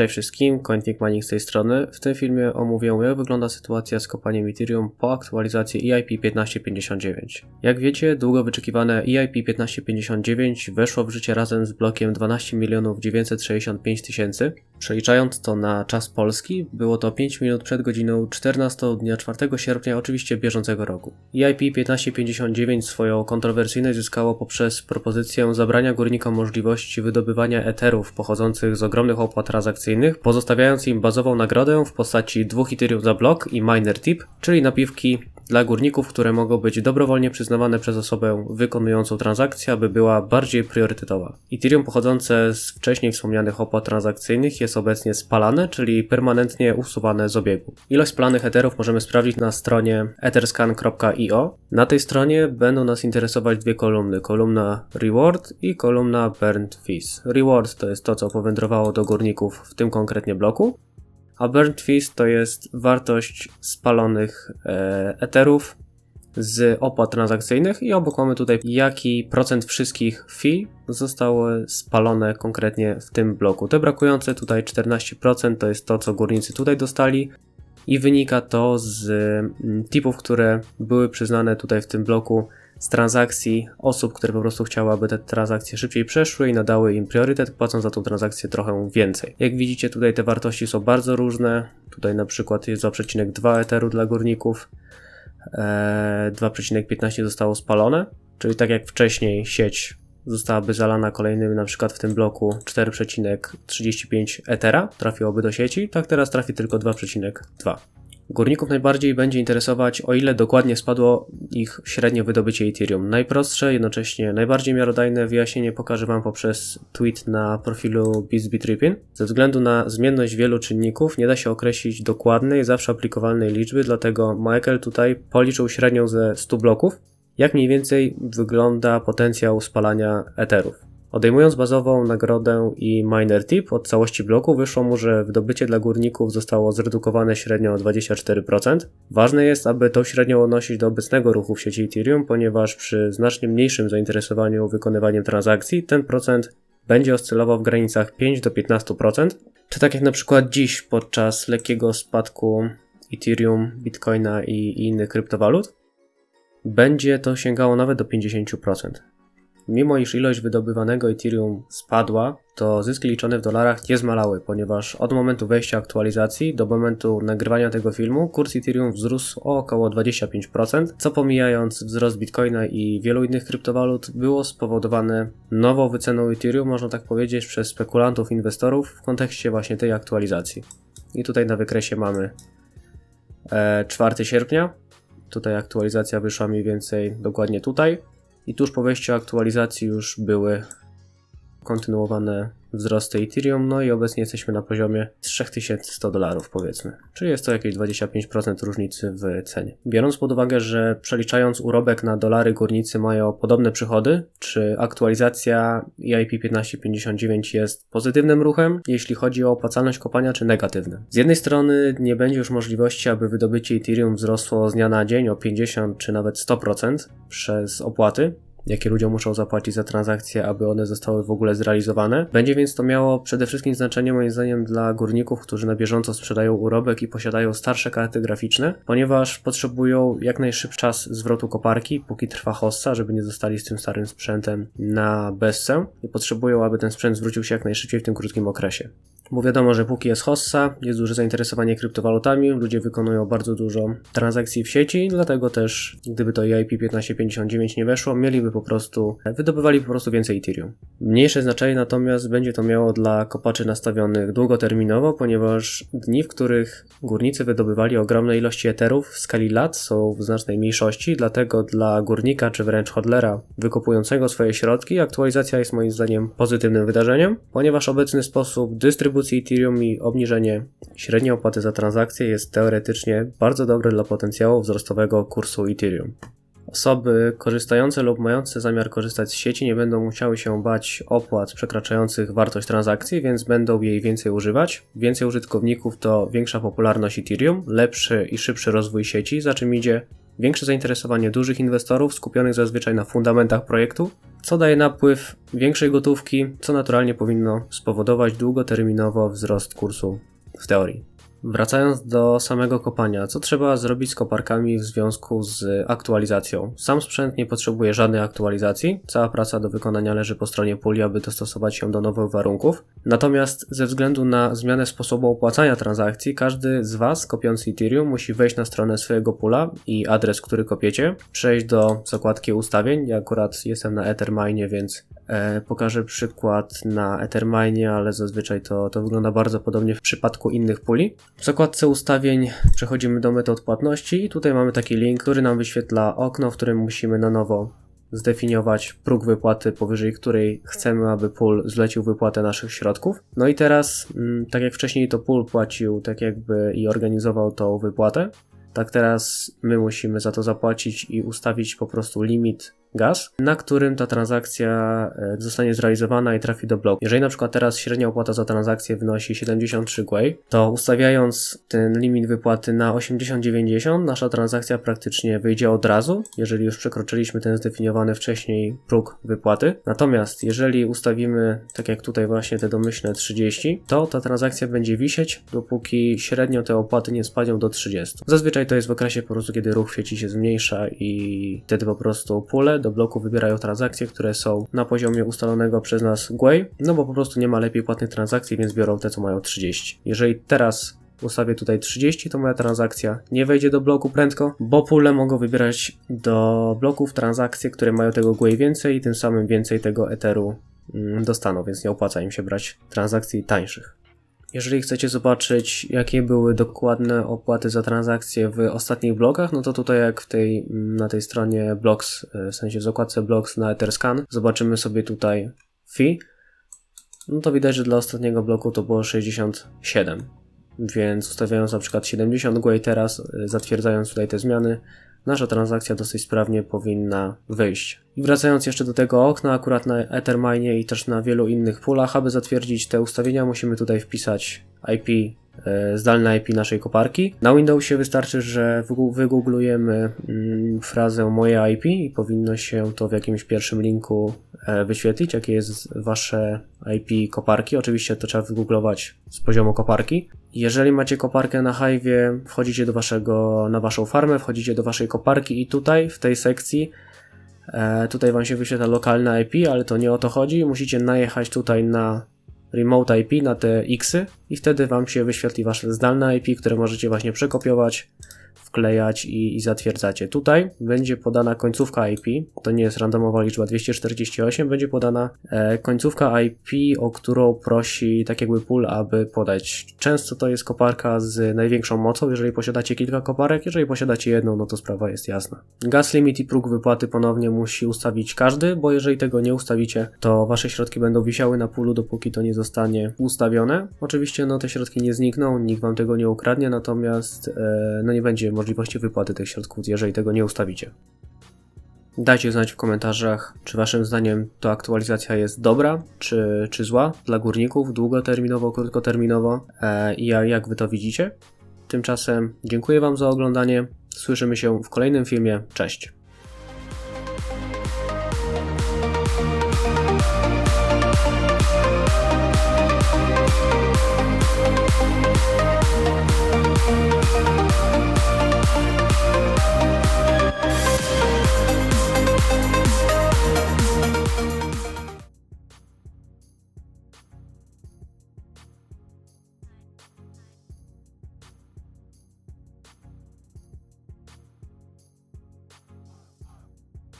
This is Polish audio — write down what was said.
Cześć wszystkim, Coinfig Mining z tej strony. W tym filmie omówię jak wygląda sytuacja z kopaniem Ethereum po aktualizacji EIP 1559. Jak wiecie, długo wyczekiwane EIP 1559 weszło w życie razem z blokiem 12 965 tysięcy. Przeliczając to na czas polski, było to 5 minut przed godziną 14 dnia 4 sierpnia oczywiście bieżącego roku. EIP 1559 swoją kontrowersyjność zyskało poprzez propozycję zabrania górnikom możliwości wydobywania eterów pochodzących z ogromnych opłat transakcyjnych, pozostawiając im bazową nagrodę w postaci 2 Ethereum za blok i miner tip, czyli napiwki dla górników, które mogą być dobrowolnie przyznawane przez osobę wykonującą transakcję, aby była bardziej priorytetowa. Ethereum pochodzące z wcześniej wspomnianych opłat transakcyjnych jest obecnie spalane, czyli permanentnie usuwane z obiegu. Ilość spalanych etherów możemy sprawdzić na stronie etherscan.io. Na tej stronie będą nas interesować dwie kolumny, kolumna reward i kolumna burned fees. Reward to jest to, co powędrowało do górników w tym konkretnie bloku, a burnt fees to jest wartość spalonych e, etherów z opłat transakcyjnych i obok mamy tutaj jaki procent wszystkich fee zostały spalone konkretnie w tym bloku. Te brakujące tutaj 14% to jest to, co górnicy tutaj dostali i wynika to z mm, tipów, które były przyznane tutaj w tym bloku z transakcji osób, które po prostu chciały, aby te transakcje szybciej przeszły i nadały im priorytet, płacąc za tą transakcję trochę więcej. Jak widzicie, tutaj te wartości są bardzo różne. Tutaj na przykład jest 2,2 Etheru dla górników, 2,15 zostało spalone, czyli tak jak wcześniej sieć zostałaby zalana kolejnym, na przykład w tym bloku 4,35 Ethera trafiłoby do sieci, tak teraz trafi tylko 2,2. Górników najbardziej będzie interesować, o ile dokładnie spadło ich średnie wydobycie Ethereum. Najprostsze, jednocześnie najbardziej miarodajne wyjaśnienie pokażę Wam poprzez tweet na profilu BeatsBeTrippin. Ze względu na zmienność wielu czynników nie da się określić dokładnej, zawsze aplikowalnej liczby, dlatego Michael tutaj policzył średnią ze 100 bloków, jak mniej więcej wygląda potencjał spalania Etherów. Odejmując bazową nagrodę i miner tip od całości bloku, wyszło mu, że wydobycie dla górników zostało zredukowane średnio o 24%. Ważne jest, aby tą średnią odnosić do obecnego ruchu w sieci Ethereum, ponieważ przy znacznie mniejszym zainteresowaniu wykonywaniem transakcji ten procent będzie oscylował w granicach 5 do 15%, czy tak jak na przykład dziś podczas lekkiego spadku Ethereum, Bitcoina i, i innych kryptowalut, będzie to sięgało nawet do 50%. Mimo iż ilość wydobywanego Ethereum spadła, to zyski liczone w dolarach nie zmalały, ponieważ od momentu wejścia aktualizacji do momentu nagrywania tego filmu kurs Ethereum wzrósł o około 25%, co pomijając wzrost Bitcoina i wielu innych kryptowalut było spowodowane nową wyceną Ethereum, można tak powiedzieć, przez spekulantów, inwestorów w kontekście właśnie tej aktualizacji. I tutaj na wykresie mamy e, 4 sierpnia. Tutaj aktualizacja wyszła mniej więcej dokładnie tutaj. I tuż po wejściu aktualizacji już były kontynuowane wzrosty Ethereum, no i obecnie jesteśmy na poziomie 3100 dolarów powiedzmy, czyli jest to jakieś 25% różnicy w cenie. Biorąc pod uwagę, że przeliczając urobek na dolary górnicy mają podobne przychody, czy aktualizacja EIP 1559 jest pozytywnym ruchem, jeśli chodzi o opłacalność kopania, czy negatywnym? Z jednej strony nie będzie już możliwości, aby wydobycie Ethereum wzrosło z dnia na dzień o 50 czy nawet 100% przez opłaty, jakie ludzie muszą zapłacić za transakcje, aby one zostały w ogóle zrealizowane. Będzie więc to miało przede wszystkim znaczenie moim zdaniem dla górników, którzy na bieżąco sprzedają urobek i posiadają starsze karty graficzne, ponieważ potrzebują jak najszybszy czas zwrotu koparki, póki trwa hossa, żeby nie zostali z tym starym sprzętem na bezcę i potrzebują, aby ten sprzęt zwrócił się jak najszybciej w tym krótkim okresie. Bo wiadomo, że póki jest hossa, jest duże zainteresowanie kryptowalutami, ludzie wykonują bardzo dużo transakcji w sieci, dlatego też gdyby to EIP 1559 nie weszło, mieliby po prostu, wydobywali po prostu więcej Ethereum. Mniejsze znaczenie natomiast będzie to miało dla kopaczy nastawionych długoterminowo, ponieważ dni, w których górnicy wydobywali ogromne ilości Etherów w skali lat są w znacznej mniejszości, dlatego dla górnika czy wręcz hodlera wykopującego swoje środki aktualizacja jest moim zdaniem pozytywnym wydarzeniem, ponieważ obecny sposób dystrybucji Ethereum i obniżenie średniej opłaty za transakcję jest teoretycznie bardzo dobry dla potencjału wzrostowego kursu Ethereum. Osoby korzystające lub mające zamiar korzystać z sieci nie będą musiały się bać opłat przekraczających wartość transakcji, więc będą jej więcej używać. Więcej użytkowników to większa popularność Ethereum, lepszy i szybszy rozwój sieci, za czym idzie większe zainteresowanie dużych inwestorów skupionych zazwyczaj na fundamentach projektu co daje napływ większej gotówki, co naturalnie powinno spowodować długoterminowo wzrost kursu w teorii. Wracając do samego kopania, co trzeba zrobić z koparkami w związku z aktualizacją? Sam sprzęt nie potrzebuje żadnej aktualizacji, cała praca do wykonania leży po stronie puli, aby dostosować się do nowych warunków. Natomiast ze względu na zmianę sposobu opłacania transakcji, każdy z Was kopiący Ethereum musi wejść na stronę swojego pula i adres, który kopiecie, przejść do zakładki ustawień. Ja akurat jestem na Ethermine, więc pokażę przykład na Ethermine, ale zazwyczaj to, to wygląda bardzo podobnie w przypadku innych puli. W zakładce ustawień przechodzimy do metod płatności i tutaj mamy taki link, który nam wyświetla okno, w którym musimy na nowo zdefiniować próg wypłaty, powyżej której chcemy, aby pool zlecił wypłatę naszych środków. No i teraz, mm, tak jak wcześniej to pool płacił, tak jakby i organizował tą wypłatę, tak teraz my musimy za to zapłacić i ustawić po prostu limit gaz, na którym ta transakcja e, zostanie zrealizowana i trafi do bloku. Jeżeli na przykład teraz średnia opłata za transakcję wynosi 73 GUI, to ustawiając ten limit wypłaty na 80-90, nasza transakcja praktycznie wyjdzie od razu, jeżeli już przekroczyliśmy ten zdefiniowany wcześniej próg wypłaty. Natomiast jeżeli ustawimy, tak jak tutaj właśnie te domyślne 30, to ta transakcja będzie wisieć, dopóki średnio te opłaty nie spadną do 30. Zazwyczaj to jest w okresie po prostu, kiedy ruch w sieci się zmniejsza i wtedy po prostu pule do bloku wybierają transakcje, które są na poziomie ustalonego przez nas GUI, no bo po prostu nie ma lepiej płatnych transakcji, więc biorą te, co mają 30. Jeżeli teraz ustawię tutaj 30, to moja transakcja nie wejdzie do bloku prędko, bo pule mogą wybierać do bloków transakcje, które mają tego GUI więcej i tym samym więcej tego Etheru mm, dostaną, więc nie opłaca im się brać transakcji tańszych. Jeżeli chcecie zobaczyć, jakie były dokładne opłaty za transakcje w ostatnich blokach, no to tutaj jak w tej, na tej stronie blogs, w sensie w zakładce blogs na Etherscan, zobaczymy sobie tutaj fee, no to widać, że dla ostatniego bloku to było 67. Więc ustawiając na przykład 70 GUI teraz, zatwierdzając tutaj te zmiany, nasza transakcja dosyć sprawnie powinna wyjść. I wracając jeszcze do tego okna, akurat na Ethermine i też na wielu innych pulach, aby zatwierdzić te ustawienia, musimy tutaj wpisać IP E, zdalne IP naszej koparki. Na Windowsie wystarczy, że wygooglujemy mm, frazę moje IP i powinno się to w jakimś pierwszym linku wyświetlić, jakie jest wasze IP koparki. Oczywiście to trzeba wygooglować z poziomu koparki. Jeżeli macie koparkę na Hive, wchodzicie do waszego, na waszą farmę, wchodzicie do waszej koparki i tutaj w tej sekcji e, tutaj wam się wyświetla lokalne IP, ale to nie o to chodzi. Musicie najechać tutaj na remote IP na te Xy i wtedy Wam się wyświetli Wasze zdalne IP, które możecie właśnie przekopiować wklejać i, i zatwierdzacie. Tutaj będzie podana końcówka IP, to nie jest randomowa liczba 248, będzie podana e, końcówka IP, o którą prosi tak jakby pool, aby podać. Często to jest koparka z największą mocą, jeżeli posiadacie kilka koparek, jeżeli posiadacie jedną, no to sprawa jest jasna. Gas limit i próg wypłaty ponownie musi ustawić każdy, bo jeżeli tego nie ustawicie, to wasze środki będą wisiały na pulu, dopóki to nie zostanie ustawione. Oczywiście no te środki nie znikną, nikt wam tego nie ukradnie, natomiast e, no nie będzie możliwości wypłaty tych środków, jeżeli tego nie ustawicie. Dajcie znać w komentarzach, czy Waszym zdaniem ta aktualizacja jest dobra, czy, czy zła dla górników, długoterminowo, krótkoterminowo e, i jak Wy to widzicie. Tymczasem dziękuję Wam za oglądanie. Słyszymy się w kolejnym filmie. Cześć.